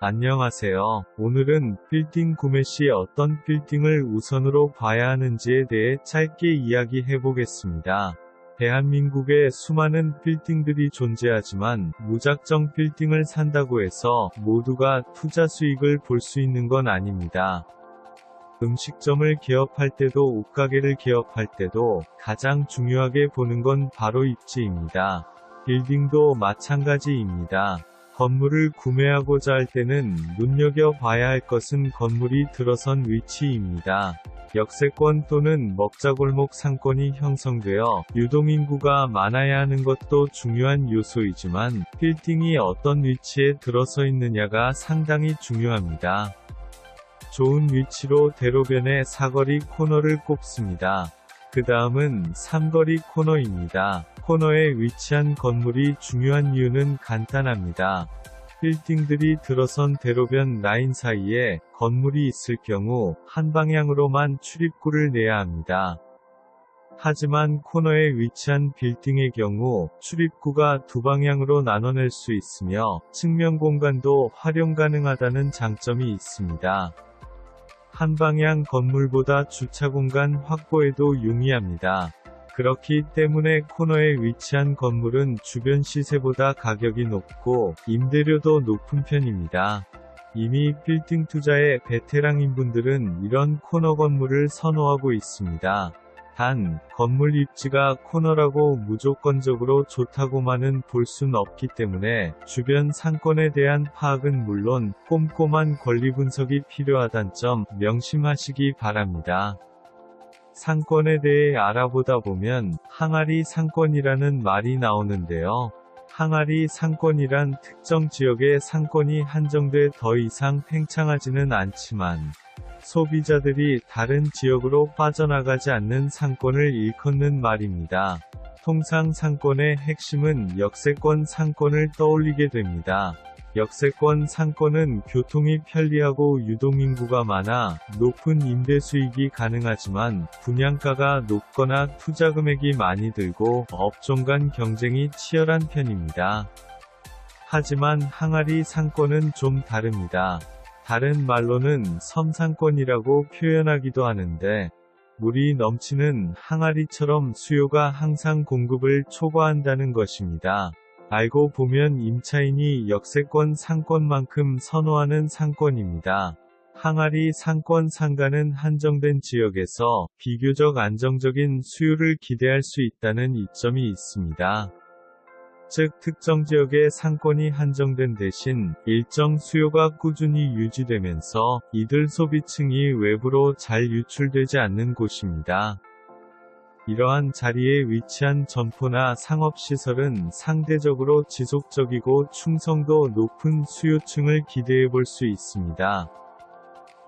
안녕하세요. 오늘은 빌딩 구매 시 어떤 빌딩을 우선으로 봐야 하는지에 대해 짧게 이야기해 보겠습니다. 대한민국에 수많은 빌딩들이 존재하지만 무작정 빌딩을 산다고 해서 모두가 투자 수익을 볼 수 있는 건 아닙니다. 음식점을 개업할 때도 옷가게를 개업할 때도 가장 중요하게 보는 건 바로 입지입니다. 빌딩도 마찬가지입니다. 건물을 구매하고자 할 때는 눈여겨봐야 할 것은 건물이 들어선 위치입니다. 역세권 또는 먹자골목 상권이 형성되어 유동인구가 많아야 하는 것도 중요한 요소이지만 빌딩이 어떤 위치에 들어서 있느냐가 상당히 중요합니다. 좋은 위치로 대로변의 사거리 코너를 꼽습니다. 그 다음은 삼거리 코너입니다. 코너에 위치한 건물이 중요한 이유는 간단합니다. 빌딩들이 들어선 대로변 라인 사이에 건물이 있을 경우 한 방향으로만 출입구를 내야 합니다. 하지만 코너에 위치한 빌딩의 경우 출입구가 두 방향으로 나눠낼 수 있으며 측면 공간도 활용 가능하다는 장점이 있습니다. 한 방향 건물보다 주차 공간 확보에도 용이합니다. 그렇기 때문에 코너에 위치한 건물은 주변 시세보다 가격이 높고 임대료도 높은 편입니다. 이미 빌딩 투자의 베테랑인 분들은 이런 코너 건물을 선호하고 있습니다. 단, 건물 입지가 코너라고 무조건적으로 좋다고만은 볼 순 없기 때문에 주변 상권에 대한 파악은 물론 꼼꼼한 권리 분석이 필요하단 점 명심하시기 바랍니다. 상권에 대해 알아보다 보면 항아리 상권이라는 말이 나오는데요. 항아리 상권이란 특정 지역의 상권이 한정돼 더 이상 팽창하지는 않지만 소비자들이 다른 지역으로 빠져나가지 않는 상권을 일컫는 말입니다. 통상 상권의 핵심은 역세권 상권을 떠올리게 됩니다. 역세권 상권은 교통이 편리하고 유동인구가 많아 높은 임대 수익이 가능하지만 분양가가 높거나 투자 금액이 많이 들고 업종 간 경쟁이 치열한 편입니다. 하지만 항아리 상권은 좀 다릅니다. 다른 말로는 섬상권이라고 표현하기도 하는데 물이 넘치는 항아리처럼 수요가 항상 공급을 초과한다는 것입니다. 알고 보면 임차인이 역세권 상권만큼 선호하는 상권입니다. 항아리 상권 상가는 한정된 지역에서 비교적 안정적인 수요를 기대할 수 있다는 이점이 있습니다. 즉 특정 지역의 상권이 한정된 대신 일정 수요가 꾸준히 유지되면서 이들 소비층이 외부로 잘 유출되지 않는 곳입니다. 이러한 자리에 위치한 점포나 상업시설은 상대적으로 지속적이고 충성도 높은 수요층을 기대해 볼 수 있습니다.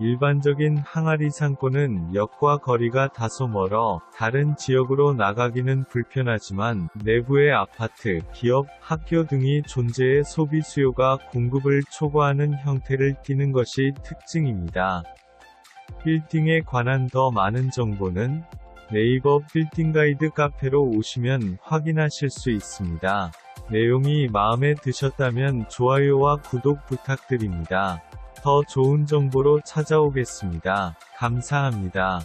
일반적인 항아리 상권은 역과 거리가 다소 멀어 다른 지역으로 나가기는 불편하지만 내부의 아파트, 기업, 학교 등이 존재해 소비 수요가 공급을 초과하는 형태를 띠는 것이 특징입니다. 빌딩에 관한 더 많은 정보는 네이버 빌딩 가이드 카페로 오시면 확인하실 수 있습니다. 내용이 마음에 드셨다면 좋아요와 구독 부탁드립니다. 더 좋은 정보로 찾아오겠습니다. 감사합니다.